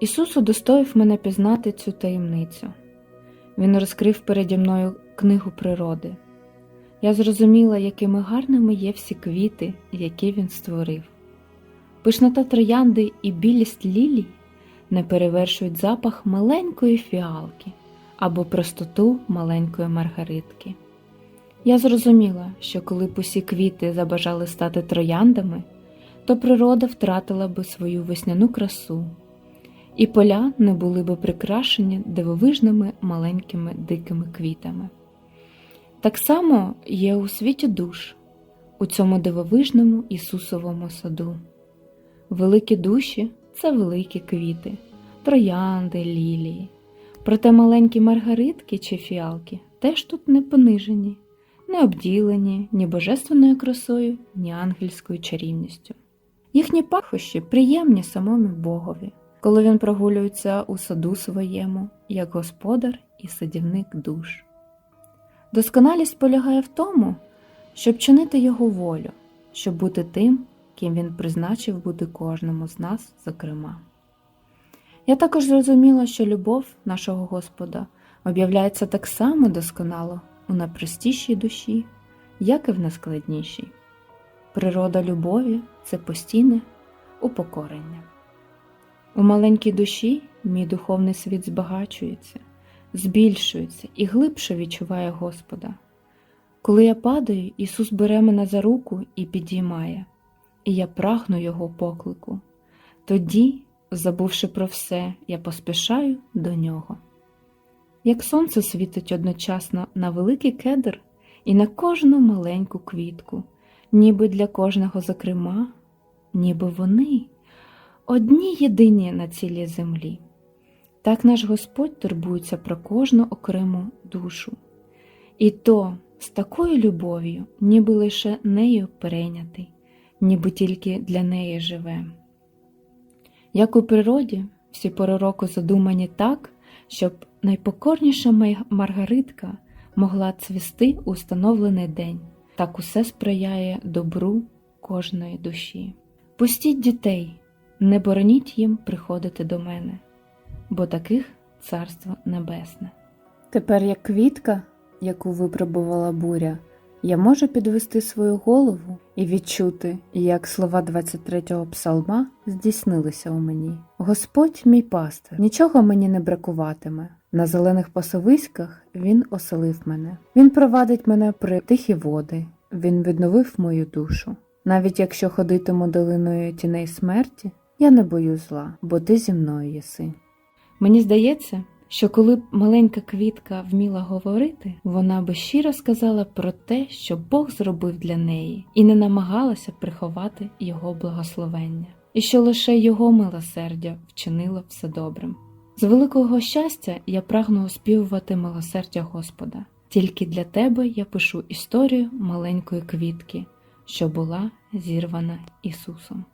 Ісус удостоїв мене пізнати цю таємницю. Він розкрив переді мною книгу природи. Я зрозуміла, якими гарними є всі квіти, які він створив. Пишнота троянди і білість лілій не перевершують запах маленької фіалки або простоту маленької маргаритки. Я зрозуміла, що коли б усі квіти забажали стати трояндами, то природа втратила би свою весняну красу, і поля не були би прикрашені дивовижними маленькими дикими квітами. Так само є у світі душ, у цьому дивовижному Ісусовому саду. Великі душі це великі квіти, троянди, лілії. Проте маленькі маргаритки чи фіалки теж тут не понижені, не обділені ні божественною красою, ні ангельською чарівністю. Їхні пахощі приємні самому Богові, коли він прогулюється у саду своєму, як господар і садівник душ. Досконалість полягає в тому, щоб чинити Його волю, щоб бути тим, ким Він призначив бути кожному з нас, зокрема. Я також зрозуміла, що любов нашого Господа об'являється так само досконало у найпростішій душі, як і в найскладнішій. Природа любові це постійне упокорення. У маленькій душі мій духовний світ збагачується, збільшується і глибше відчуває Господа. Коли я падаю, Ісус бере мене за руку і підіймає, і я прагну Його поклику. Тоді, забувши про все, я поспішаю до нього. Як сонце світить одночасно на великий кедр і на кожну маленьку квітку, ніби для кожного зокрема, ніби вони одні єдині на цілій землі. Так наш Господь турбується про кожну окрему душу, і то з такою любов'ю, ніби лише нею перейнятий, ніби тільки для неї живе. Як у природі, всі пори року задумані так, щоб найпокорніша маргаритка могла цвісти у встановлений день, так усе сприяє добру кожної душі. Пустіть дітей, не бороніть їм приходити до мене, бо таких царство небесне. Тепер, як квітка, яку випробувала буря, я можу підвести свою голову і відчути, як слова 23-го псалма здійснилися у мені. Господь мій пастир, нічого мені не бракуватиме. На зелених пасовиськах він оселив мене. Він провадить мене при тихі води, він відновив мою душу. Навіть якщо ходитиму долиною тіней смерті, я не боюсь зла, бо ти зі мною єси. Мені здається, що коли б маленька квітка вміла говорити, вона би щиро сказала про те, що Бог зробив для неї, і не намагалася приховати його благословення, і що лише його милосердя вчинило все добрим. З великого щастя я прагну оспівувати милосердя Господа. Тільки для тебе я пишу історію маленької квітки, що була зірвана Ісусом.